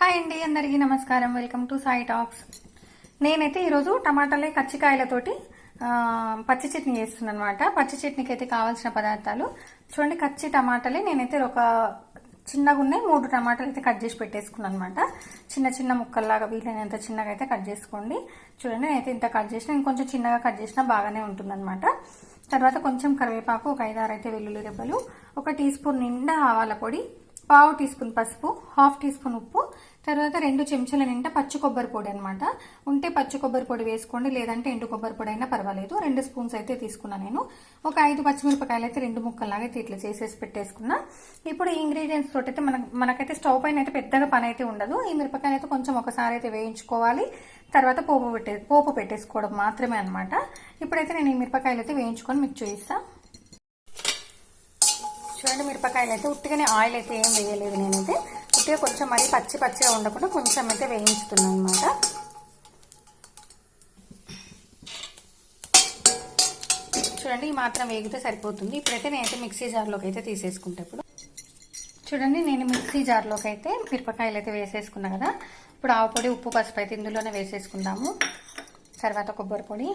Hi అండి అందరికీ నమస్కారం. Welcome to Sai talks. నేనైతే ఈరోజు టమాటాలే కచ్చికాయలతోటి పచ్చి చట్నీ చేస్తున్నాను అనమాట పచ్చి చట్నీకి అయితే కావాల్సిన పదార్థాలు. చూడండి కచ్చి టమాటాలే నేనైతే ఒక చిన్నగా ఉన్నాయి మూడు టమాటాలు అయితే కట్ చేసి పెట్టేసుకున్నాను అనమాట చిన్న చిన్న ముక్కల్లాగా వీలైనంత చిన్నగా అయితే కట్ చేసుకోండి. చూడండి నేనైతే ఇంత కట్ చేసిన ఇంకొంచెం చిన్నగా కట్ చేసినా బాగానే ఉంటుందన్నమాట. తర్వాత కొంచెం కరివేపాకు ఒక ఐదారు అయితే వెల్లుల్లి రెబ్బలు ఒక టీ స్పూన్ నిండా ఆవాల పొడి పావు టీ స్పూన్ పసుపు హాఫ్ టీ స్పూన్ ఉప్పు తర్వాత రెండు చెంచాల నిండా పచ్చి కొబ్బరి పొడి అనమాట ఉంటే పచ్చి కొబ్బరి పొడి వేసుకోండి లేదంటే ఎండు కొబ్బరి పొడి అయినా పర్వాలేదు. రెండు స్పూన్స్ అయితే తీసుకున్నా నేను. ఒక ఐదు పచ్చిమిరపకాయలు అయితే రెండు ముక్కల్లాగా అయితే ఇట్లా చేసేసి పెట్టేసుకున్నా. ఇప్పుడు ఈ ఇంగ్రీడియంట్స్ తోటి అయితే మనకు మనకైతే స్టవ్ పైన అయితే పెద్దగా పని అయితే ఉండదు. ఈ మిరపకాయలు అయితే కొంచెం ఒకసారి అయితే వేయించుకోవాలి. తర్వాత పోపు పెట్టే పోపు పెట్టేసుకోవడం మాత్రమే అనమాట ఇప్పుడైతే నేను ఈ మిరపకాయలు అయితే వేయించుకొని మీకు చూపిస్తాను చూడండి మిరపకాయలు అయితే ఉట్టిగానే ఆయిల్ అయితే ఏం వేయలేదు నేనైతే. ఉట్టిగా కొంచెం మరీ పచ్చి పచ్చిగా ఉండకుండా కొంచెం అయితే వేయించుతున్నాను అనమాట చూడండి ఈ మాత్రం వేగితే సరిపోతుంది. ఇప్పుడైతే నేనైతే మిక్సీ జార్లోకి అయితే తీసేసుకుంటా ఇప్పుడు. చూడండి నేను మిక్సీ జార్లోకి అయితే మిరపకాయలు అయితే వేసేసుకున్నా కదా. ఇప్పుడు ఆవు పొడి ఉప్పు పసుపు అయితే ఇందులోనే వేసేసుకుందాము. తర్వాత కొబ్బరి పొడి.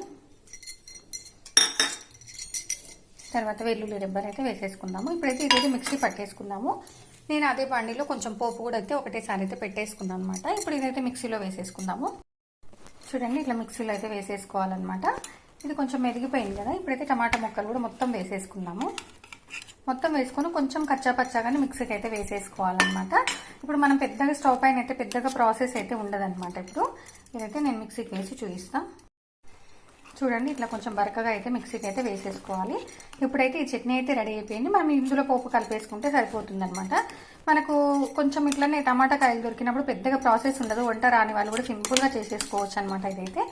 తర్వాత వెల్లుల్లి రెబ్బర్ అయితే వేసేసుకుందాము. ఇప్పుడైతే ఇదైతే మిక్సీ పట్టేసుకుందాము. నేను అదే బండిలో కొంచెం పోపు కూడా అయితే ఒకటేసారి అయితే పెట్టేసుకున్నాను అనమాట ఇప్పుడు ఇదైతే మిక్సీలో వేసేసుకుందాము. చూడండి ఇట్లా మిక్సీలో అయితే వేసేసుకోవాలన్నమాట. ఇది కొంచెం మెరిగిపోయింది కదా ఇప్పుడైతే టమాటా ముక్కలు కూడా మొత్తం వేసేసుకుందాము. మొత్తం వేసుకొని కొంచెం కచ్చా పచ్చాగానే మిక్సీకి అయితే వేసేసుకోవాలన్నమాట. ఇప్పుడు మనం పెద్దగా స్టవ్ పైన అయితే పెద్దగా ప్రాసెస్ అయితే ఉండదన్నమాట. ఇప్పుడు ఇదైతే నేను మిక్సీకి వేసి చూపిస్తాను చూడండి ఇట్లా కొంచెం బరకగా అయితే మిక్సీకి అయితే వేసేసుకోవాలి. ఇప్పుడైతే ఈ చట్నీ అయితే రెడీ అయిపోయింది. మనం ఇందులో పోపు కలిపేసుకుంటే సరిపోతుంది అనమాట మనకు కొంచెం ఇట్లనే టమాటా కాయలు దొరికినప్పుడు పెద్దగా ప్రాసెస్ ఉండదు. వంట రాని వాళ్ళు కూడా సింపుల్గా చేసేసుకోవచ్చు అనమాట ఇదైతే.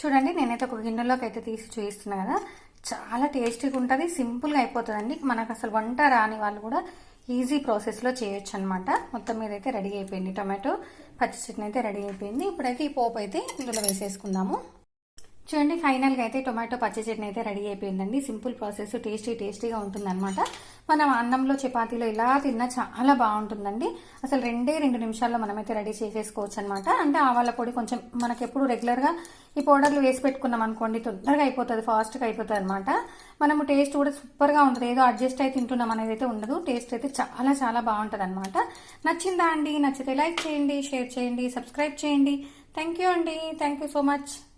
చూడండి నేనైతే ఒక గిన్నెలోకి అయితే తీసి చూపిస్తున్నా కదా. చాలా టేస్టీగా ఉంటుంది సింపుల్గా అయిపోతుందండి. మనకు అసలు వంట రాని వాళ్ళు కూడా ఈజీ ప్రాసెస్లో చేయొచ్చు అనమాట మొత్తం మీద అయితే రెడీ అయిపోయింది టొమాటో. పచ్చి చట్నీ అయితే రెడీ అయిపోయింది. ఇప్పుడైతే ఈ పోపు అయితే ఇందులో వేసేసుకుందాము. చూడండి ఫైనల్గా అయితే టొమాటో పచ్చి చట్నీ అయితే రెడీ అయిపోయిందండి. సింపుల్ ప్రాసెస్ టేస్టీ టేస్టీగా ఉంటుందన్నమాట. మనం అన్నంలో చపాతీలో ఇలా తిన్నా చాలా బాగుంటుందండి. అసలు రెండే రెండు నిమిషాల్లో మనమైతే రెడీ చేసేసుకోవచ్చు అనమాట అంటే ఆవాల పొడి కొంచెం మనకి ఎప్పుడు రెగ్యులర్గా ఈ పౌడర్లు వేసి పెట్టుకున్నాం అనుకోండి తొందరగా అయిపోతుంది ఫాస్ట్గా అయిపోతుంది అనమాట మనము టేస్ట్ కూడా సూపర్గా ఉంటుంది. ఏదో అడ్జస్ట్ అయితే తింటున్నాం అనేది అయితే ఉండదు. టేస్ట్ అయితే చాలా చాలా బాగుంటుంది అనమాట నచ్చిందా అండి? నచ్చితే లైక్ చేయండి షేర్ చేయండి సబ్స్క్రైబ్ చేయండి. థ్యాంక్ యూ అండి. Thank you so much.